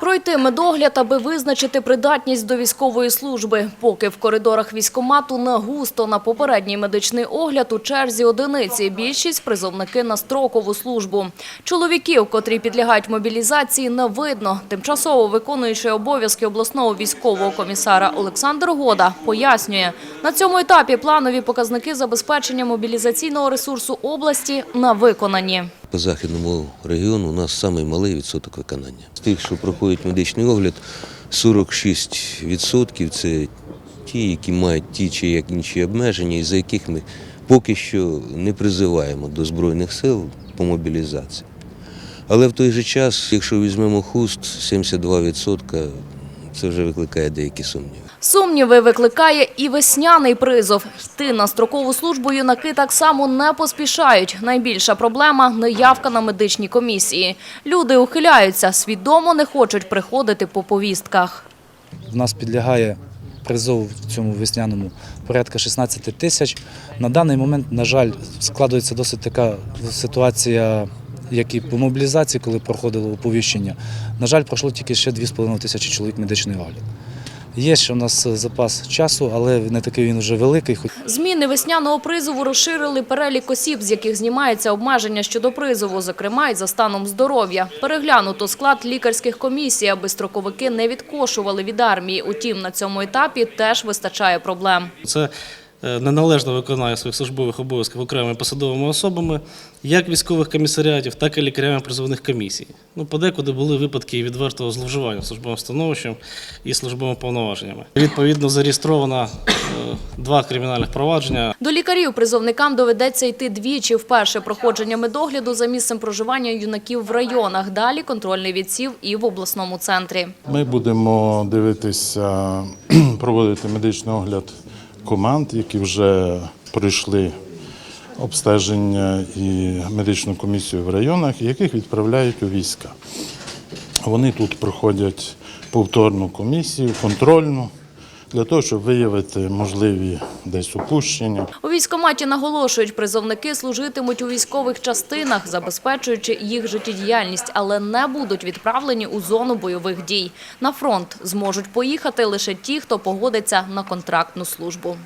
Пройти медогляд, аби визначити придатність до військової служби. Поки в коридорах військкомату не густо на попередній медичний огляд у черзі одиниці. Більшість – призовники на строкову службу. Чоловіків, котрі підлягають мобілізації, не видно. Тимчасово виконуючий обов'язки обласного військового комісара Олександр Года пояснює, на цьому етапі планові показники забезпечення мобілізаційного ресурсу області на виконані. По західному регіону у нас самий малий відсоток виконання. З тих, що проходять медичний огляд, 46% це ті, які мають ті чи як інші обмеження, і за яких ми поки що не призиваємо до Збройних сил по мобілізації. Але в той же час, якщо візьмемо хуст, 72% це вже викликає деякі сумніви. Сумніви викликає і весняний призов. Йти на строкову службу юнаки так само не поспішають. Найбільша проблема – неявка на медичні комісії. Люди ухиляються, свідомо не хочуть приходити по повістках. В нас підлягає призову в цьому весняному порядка 16 тисяч. На даний момент, на жаль, складується досить така ситуація, як і по мобілізації, коли проходило оповіщення. На жаль, пройшло тільки ще 2,5 тисячі чоловік медичний огляд. Є ще у нас запас часу, але не такий він вже великий. хоч Зміни весняного призову розширили перелік осіб, з яких знімається обмеження щодо призову, зокрема й за станом здоров'я. Переглянуто склад лікарських комісій, аби строковики не відкошували від армії. Утім, на цьому етапі теж вистачає проблем. Це е, неналежне виконання своїх службових обов'язків окремими посадовими особами, як військових комісаріатів, так і лікарями призовних комісій. Ну, подекуди були випадки відвертого зловживання службовим становищем і службовими повноваженнями. Відповідно, зареєстровано е, два кримінальних провадження До лікарів призовникам доведеться йти двічі. Вперше проходження медогляду за місцем проживання юнаків в районах. Далі контрольний відсів і в обласному центрі. Ми будемо дивитися, проводити медичний огляд команд, які вже пройшли обстеження і медичну комісію в районах, яких відправляють у війська. Вони тут проходять повторну комісію, контрольну, для того, щоб виявити можливі десь упущення. У військкоматі наголошують, призовники служитимуть у військових частинах, забезпечуючи їх життєдіяльність, але не будуть відправлені у зону бойових дій. На фронт зможуть поїхати лише ті, хто погодиться на контрактну службу.